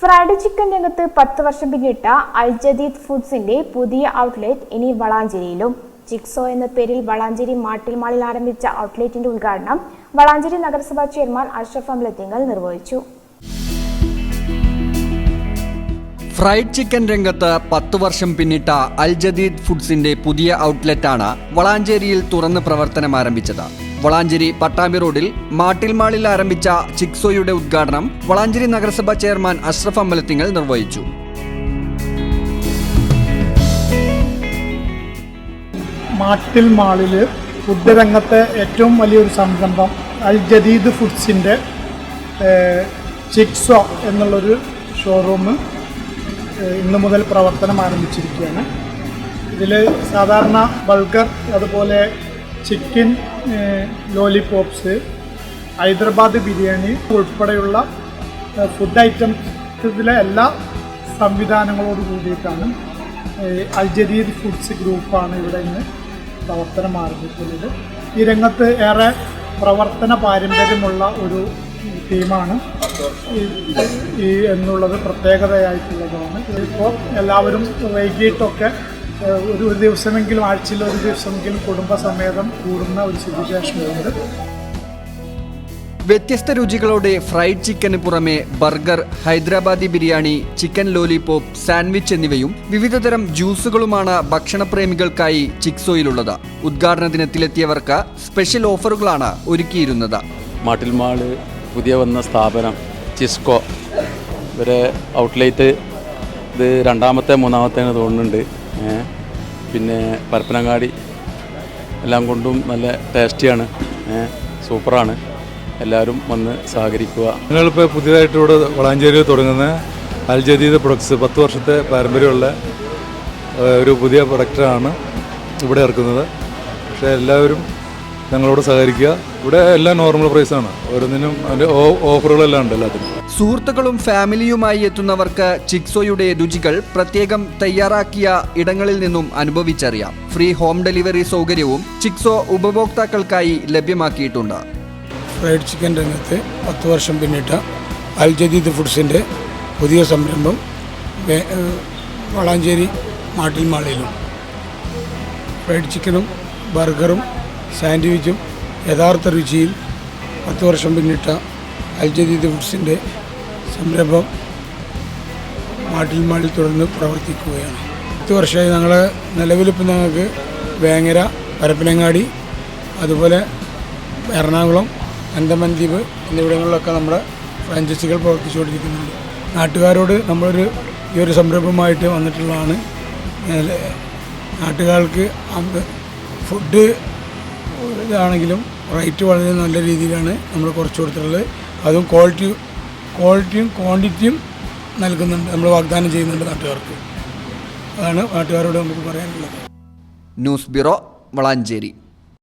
Fried chicken രംഗത്ത് പത്ത് വർഷം പിന്നിട്ട അൽ ജദീദ് ഫുഡ്സിന്റെ പുതിയ ഔട്ട്ലെറ്റ് ഇനി വളാഞ്ചേരിയിലും. ചിക്സോ എന്ന പേരിൽ വളാഞ്ചേരി മാട്ടിൽ മാളിൽ ആരംഭിച്ച ഔട്ട്ലെറ്റിന്റെ ഉദ്ഘാടനം വളാഞ്ചേരി നഗരസഭാ ചെയർമാൻ അഷ്റഫ് അംലത്തിങ്കൽ നിർവഹിച്ചു. ഫ്രൈഡ് ചിക്കൻ രംഗത്ത് പത്ത് വർഷം പിന്നിട്ട അൽ ജദീദ് ഫുഡ്സിന്റെ പുതിയ ഔട്ട്ലെറ്റാണ് വളാഞ്ചേരിയിൽ തുറന്ന് പ്രവർത്തനം ആരംഭിച്ചത്. വളാഞ്ചേരി പട്ടാമ്പി റോഡിൽ മാട്ടിൽ മാളിൽ ആരംഭിച്ച ചിക്സോയുടെ ഉദ്ഘാടനം വളാഞ്ചേരി നഗരസഭാ ചെയർമാൻ അഷ്റഫ് അമ്പലത്തിങ്ങൾ നിർവഹിച്ചു. മാട്ടിൽ മാളിൽ ഏറ്റവും വലിയൊരു സംരംഭം അൽ ജദീദ് ഫുഡ്സിന്റെ ചിക്സോ എന്നുള്ളൊരു ഷോറൂം ഇന്നു മുതൽ പ്രവർത്തനം ആരംഭിച്ചിരിക്കുകയാണ്. ഇതിൽ സാധാരണ ബൾഗർ അതുപോലെ ചിക്കൻ ലോലിപോപ്സ് ഹൈദരാബാദ് ബിരിയാണി ഉൾപ്പെടെയുള്ള ഫുഡ് ഐറ്റംസിലെ എല്ലാ സംവിധാനങ്ങളോട് കൂടിയിട്ടാണ് ഏഹ്, അൽ ജദീദ് ഫുഡ്സ് ഗ്രൂപ്പാണ് ഇവിടെ ഇന്ന് പ്രവർത്തനം ആരംഭിക്കുന്നത്. ഈ രംഗത്ത് ഏറെ പ്രവർത്തന പാരമ്പര്യമുള്ള ഒരു ടീമാണ് ഈ- എന്നുള്ളത് പ്രത്യേകതയായിട്ടുള്ളതാണ്. ഇപ്പോൾ എല്ലാവരും വൈകിട്ടൊക്കെ ഒരു ഒരു ദിവസമെങ്കിലും ആഴ്ചയിൽ ഒരു ദിവസമെങ്കിലും കുടുംബസമേതം കൂടുന്ന ഒരു സിറ്റുവേഷനുണ്ട്. വ്യത്യസ്ത രുചികളോടെ ഫ്രൈഡ് ചിക്കന് പുറമെ burger Hyderabadi biryani chicken lollipop sandwich എന്നിവയും വിവിധതരം ജ്യൂസുകളുമാണ് ഭക്ഷണപ്രേമികൾക്കായി ചിക്സോയിലുള്ളത്. ഉദ്ഘാടന ദിനത്തിലെത്തിയവർക്ക് സ്പെഷ്യൽ ഓഫറുകളാണ് ഒരുക്കിയിരുന്നത്. മാട്ടിൽമാൾ പുതിയ വന്ന സ്ഥാപനം ചിസ്കോ. ഇവരെ ഔട്ട്ലെറ്റ് ഇത് രണ്ടാമത്തെ മൂന്നാമത്തെ തോന്നുന്നുണ്ട്. പിന്നെ പരപ്പനങ്ങാടി എല്ലാം കൊണ്ടും നല്ല ടേസ്റ്റിയാണ്. സൂപ്പറാണ്. എല്ലാവരും വന്ന് സഹകരിക്കുക. ഞങ്ങളിപ്പോൾ പുതിയതായിട്ട് ഇവിടെ വളാഞ്ചേരിയിൽ തുടങ്ങുന്ന അൽ ജദീദ് പ്രൊഡക്ട്സ് പത്ത് വർഷത്തെ പാരമ്പര്യമുള്ള ഒരു പുതിയ പ്രൊഡക്റ്റാണ് ഇവിടെ ഇറക്കുന്നത്. പക്ഷേ എല്ലാവരും ഞങ്ങളോട് സഹകരിക്കുക. ഇവിടെ എല്ലാം നോർമൽ പ്രൈസ് പ്രൈസാണ് ഓരോന്നിനും അതിന്റെ ഓഫറുകളെല്ലാം ഉണ്ട് എല്ലാത്തിനും. സുഹൃത്തുക്കളും ഫാമിലിയുമായി എത്തുന്നവർക്ക് ചിക്സോയുടെ രുചികൾ പ്രത്യേകം തയ്യാറാക്കിയ ഇടങ്ങളിൽ നിന്നും അനുഭവിച്ചറിയാം. ഫ്രീ ഹോം ഡെലിവറി സൗകര്യവും ചിക്സോ ഉപഭോക്താക്കൾക്കായി ലഭ്യമാക്കിയിട്ടുണ്ട്. ഫ്രൈഡ് ചിക്കൻ രംഗത്ത് പത്ത് വർഷം പിന്നിട്ട അൽ ജദീദ് ഫുഡ്സിന്റെ പുതിയ സംരംഭം വളാഞ്ചേരി മാട്ടിൽ മാളിലും ഫ്രൈഡ് ചിക്കനും ബർഗറും സാൻഡ്വിച്ചും യഥാർത്ഥ രുചിയും പത്ത് വർഷം പിന്നിട്ട അൽ ജദീദ് ഫുഡ്സിന്റെ സംരംഭം മാട്ടിൽ മാളിൽ തുടർന്ന് പ്രവർത്തിക്കുകയാണ്. പത്ത് വർഷമായി ഞങ്ങൾ നിലവിലിപ്പോൾ ഞങ്ങൾക്ക് വേങ്ങര പരപ്പനങ്ങാടി അതുപോലെ എറണാകുളം അന്തമാൻ എന്നിവിടങ്ങളിലൊക്കെ നമ്മുടെ ഫ്രാഞ്ചൈസികൾ പ്രവർത്തിച്ചുകൊണ്ടിരിക്കുന്നുണ്ട്. നാട്ടുകാരോട് നമ്മളൊരു ഈ ഒരു സംരംഭമായിട്ട് വന്നിട്ടുള്ളതാണ്. നാട്ടുകാർക്ക് ഫുഡ് ഇതാണെങ്കിലും റേറ്റ് വളരെ നല്ല രീതിയിലാണ് നമ്മൾ കുറച്ച് കൊടുത്തിട്ടുള്ളത്. അതും ക്വാളിറ്റി ക്വാളിറ്റിയും ക്വാണ്ടിറ്റിയും നൽകുന്നുണ്ട് നമ്മൾ വാഗ്ദാനം ചെയ്യുന്നുണ്ട് നാട്ടുകാർക്ക്. അതാണ് നാട്ടുകാരോട് നമുക്ക് പറയാനുള്ളത്. News bureau Valanchery.